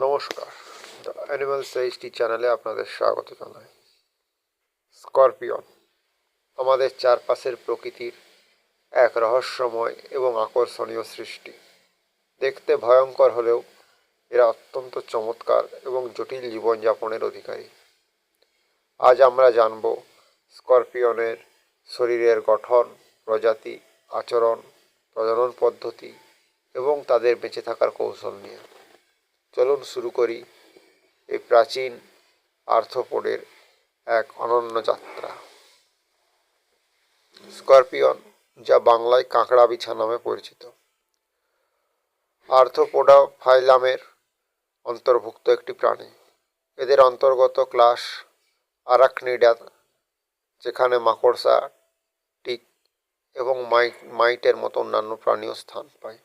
নমস্কার। The animal সাইজটি চ্যানেলে আপনাদের স্বাগত জানাই। স্করপিয়ন, আমাদের চারপাশের প্রকৃতির এক রহস্যময় এবং আকর্ষণীয় সৃষ্টি। দেখতে ভয়ঙ্কর হলেও এরা অত্যন্ত চমৎকার এবং জটিল জীবনযাপনের অধিকারী। আজ আমরা জানব স্করপিয়নের শরীরের গঠন, প্রজাতি, আচরণ, প্রজনন পদ্ধতি এবং তাদের বেঁচে থাকার কৌশল নিয়ে। চলুন শুরু করি এই প্রাচীন আর্থপোডের এক অনন্য যাত্রা। স্করপিয়ন, যা বাংলায় কাঁকড়া বিছা নামে পরিচিত। আর্থোপোডা ফাইলামের অন্তর্ভুক্ত একটি প্রাণী। এদের অন্তর্গত ক্লাস আরাকনিডা, যেখানে মাকড়সা, টিক এবং মাইট মাইটের মতো অন্যান্য প্রাণীও স্থান পায়।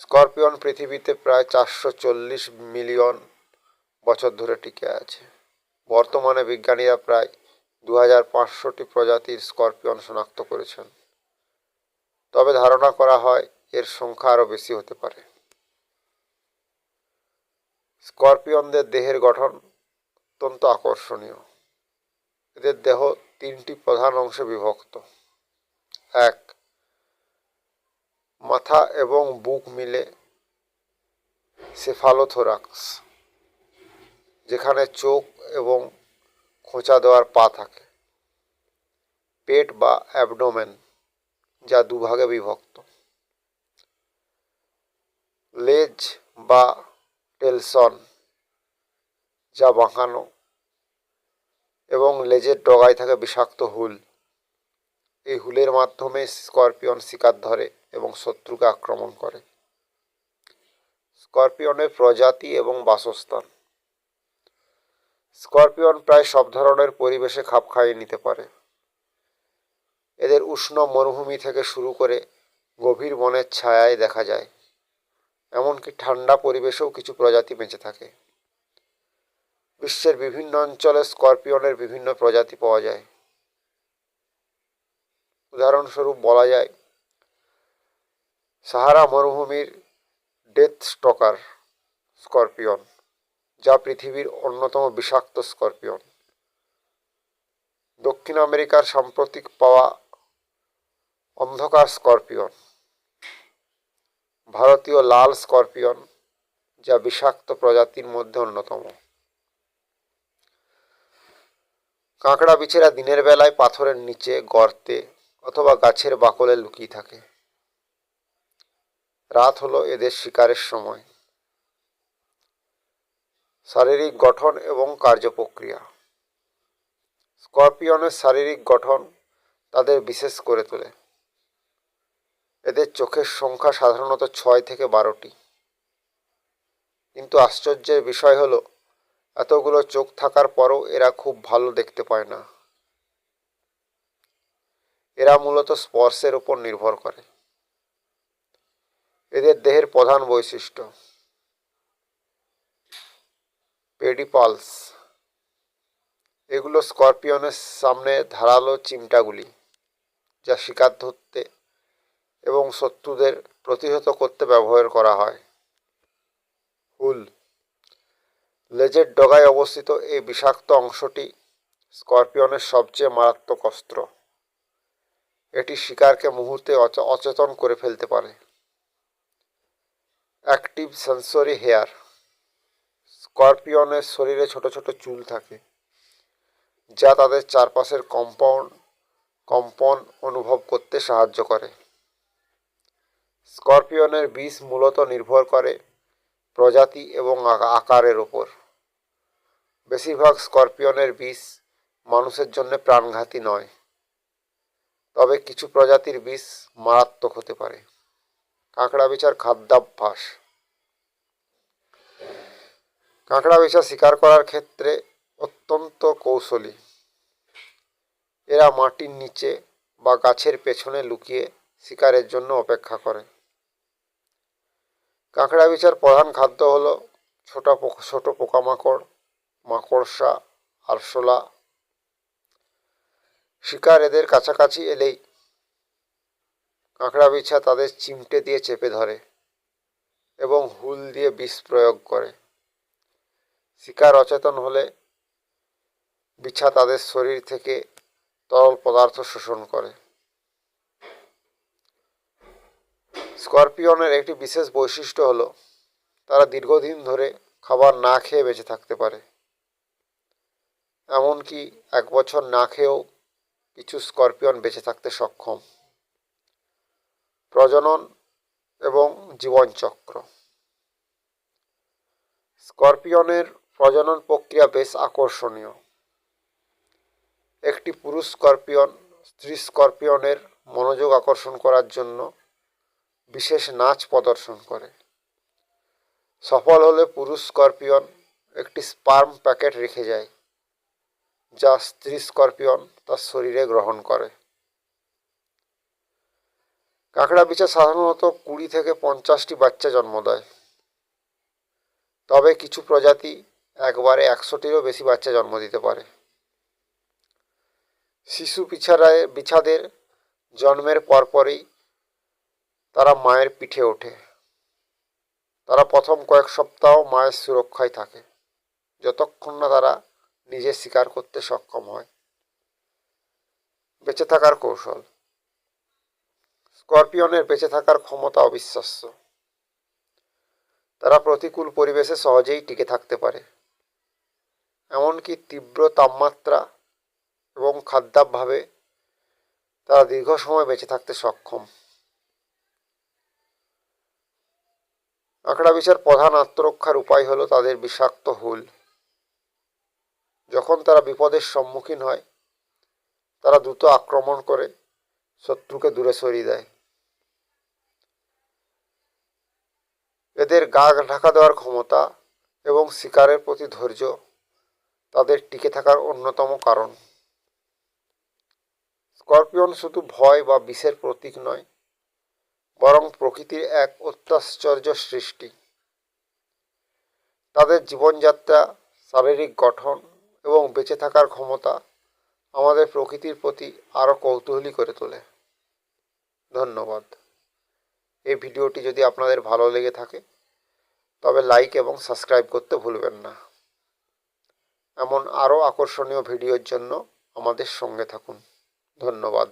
স্করপিয়ন পৃথিবীতে প্রায় চারশো চল্লিশ মিলিয়ন বছর ধরে টিকে আছে। বর্তমানে বিজ্ঞানীরা প্রায় দু হাজার পাঁচশোটি প্রজাতির স্করপিয়ন শনাক্ত করেছেন। তবে ধারণা করা হয় এর সংখ্যা আরও বেশি হতে পারে। স্করপিয়নদের দেহের গঠন অত্যন্ত আকর্ষণীয়। এদের দেহ তিনটি প্রধান অংশে বিভক্ত। এক মাথা এবং বুক মিলে সেফালোথোরাক্স যেখানে চোখ এবং খোঁচা দেওয়ার পা থাকে, পেট বা অ্যাবডোমেন যা দুভাগে বিভক্ত। লেজ বা টেলসন, যা বাঁকানো এবং লেজের ডগায় থাকে বিষাক্ত হুল, এই হুলের মাধ্যমে স্করপিয়ন শিকার ধরে এবং শত্রুকে আক্রমণ করে। স্করপিয়নের প্রজাতি এবং বাসস্থান। স্করপিয়ন প্রায় সব ধরনের পরিবেশে খাপ খাইয়ে নিতে পারে। এদের উষ্ণ মরুভূমি থেকে শুরু করে গভীর বনের ছায়ায় দেখা যায়। এমনকি ঠান্ডা পরিবেশেও কিছু প্রজাতি বেঁচে থাকে। বিশ্বের বিভিন্ন অঞ্চলে স্করপিয়নের বিভিন্ন প্রজাতি পাওয়া যায়। উদাহরণস্বরূপ বলা যায় সাহারা মরুভূমির ডেথ স্টকার স্করপিয়ন, যা পৃথিবীর অন্যতম বিষাক্ত স্করপিয়ন। দক্ষিণ আমেরিকার সাম্প্রতিক পাওয়া অন্ধকার স্করপিয়ন। ভারতীয় লাল স্করপিয়ন, যা বিষাক্ত প্রজাতির মধ্যে অন্যতম। কাঁকড়া বিছেরা দিনের বেলায় পাথরের নিচে গর্তে অথবা গাছের বাকলে লুকিয়ে থাকে। রাত হলো এদের শিকারের সময়। শারীরিক গঠন এবং কার্যপ্রক্রিয়া স্করপিয়নের শারীরিক গঠন তাদের বিশেষ করে তোলে। এদের চোখের সংখ্যা সাধারণত ছয় থেকে বারোটি। কিন্তু আশ্চর্যের বিষয় হলো, এতগুলো চোখ থাকার পরও এরা খুব ভালো দেখতে পায় না। এরা মূলত স্পর্শের উপর নির্ভর করে। এদের দেহের প্রধান বৈশিষ্ট্য। পেডিপালস। এগুলো স্করপিয়নের সামনে ধারালো চিমটাগুলি, যা শিকার ধরতে এবং শত্রুদের প্রতিহত করতে ব্যবহার করা হয়। হুল। লেজের ডগায় অবস্থিত এই বিষাক্ত অংশটি স্করপিয়নের সবচেয়ে মারাত্মক অস্ত্র। এটি শিকারকে মুহূর্তে অচেতন করে ফেলতে পারে। অ্যাক্টিভ সেন্সরি হেয়ার স্করপিয়নের শরীরে ছোট ছোট চুল থাকে, যা তাদের চারপাশের কম্পাউন্ড কম্পন অনুভব করতে সাহায্য করে। স্করপিয়নের বিষ মূলত নির্ভর করে প্রজাতি এবং আকারের ওপর। বেশিরভাগ স্করপিয়নের বিষ মানুষের জন্য প্রাণঘাতী নয়, তবে কিছু প্রজাতির বিষ মারাত্মক হতে পারে। কাঁকড়া বিচার খাদ্যাভ্যাস। কাঁকড়া বিছা শিকার করার ক্ষেত্রে অত্যন্ত কৌশলী। এরা মাটির নিচে বা গাছের পেছনে লুকিয়ে শিকারের জন্য অপেক্ষা করে। কাঁকড়া বিছার প্রধান খাদ্য হলো ছোট ছোট পোকামাকড়, মাকড়সা, আরশোলা। শিকার এদের কাছাকাছি এলেই কাঁকড়া বিছা তাদের চিমটে দিয়ে চেপে ধরে এবং হুল দিয়ে বিষ প্রয়োগ করে। শিকার অচেতন হলে বিছা তাদের শরীর থেকে তরল পদার্থ শোষণ করে। স্করপিয়নের একটি বিশেষ বৈশিষ্ট্য হলো, তারা দীর্ঘদিন ধরে খাবার না খেয়ে বেঁচে থাকতে পারে। এমনকি এক বছর না খেয়েও কিছু স্করপিয়ন বেঁচে থাকতে সক্ষম। প্রজনন এবং জীবনচক্র। স্করপিয়নের প্রজনন প্রক্রিয়া বেশ আকর্ষণীয়। একটি পুরুষ স্করপিয়ন স্ত্রী স্করপিয়নের মনোযোগ আকর্ষণ করার জন্য বিশেষ নাচ প্রদর্শন করে। সফল হলে পুরুষ স্করপিয়ন একটি স্পার্ম প্যাকেট রেখে যায়, যা স্ত্রী স্করপিয়ন তার শরীরে গ্রহণ করে। কাঁকড়া বিছা সাধারণত কুড়ি থেকে পঞ্চাশটি বাচ্চা জন্ম দেয়। তবে কিছু প্রজাতি একবারে একশোটিরও বেশি বাচ্চা জন্ম দিতে পারে। শিশু বিছারায় বিছাদের জন্মের পরপরই তারা মায়ের পিঠে ওঠে। তারা প্রথম কয়েক সপ্তাহ মায়ের সুরক্ষায় থাকে, যতক্ষণ না তারা নিজে শিকার করতে সক্ষম হয়। বেঁচে থাকার কৌশল। স্করপিয়নের বেঁচে থাকার ক্ষমতা অবিশ্বাস্য। তারা প্রতিকূল পরিবেশে সহজেই টিকে থাকতে পারে। এমনকি তীব্র তাপমাত্রা এবং খাদ্যাভাবে তারা দীর্ঘ সময় বেঁচে থাকতে সক্ষম। আঁকড়া বিছার প্রধান আত্মরক্ষার উপায় হলো তাদের বিষাক্ত হুল। যখন তারা বিপদের সম্মুখীন হয়, তারা দ্রুত আক্রমণ করে শত্রুকে দূরে সরিয়ে দেয়। এদের গা ঢাকা দেওয়ার ক্ষমতা এবং শিকারের প্রতি ধৈর্য তাদের টিকে থাকার অন্যতম কারণ। স্করপিয়ন শুধু ভয় বা বিষের প্রতীক নয়, বরং প্রকৃতির এক অত্যাশ্চর্য সৃষ্টি। তাদের জীবনযাত্রা, শারীরিক গঠন এবং বেঁচে থাকার ক্ষমতা আমাদের প্রকৃতির প্রতি আরও কৌতূহলী করে তোলে। ধন্যবাদ। এই ভিডিওটি যদি আপনাদের ভালো লেগে থাকে তবে লাইক এবং সাবস্ক্রাইব করতে ভুলবেন না। এমন আরও আকর্ষণীয় ভিডিওর জন্য আমাদের সঙ্গে থাকুন। ধন্যবাদ।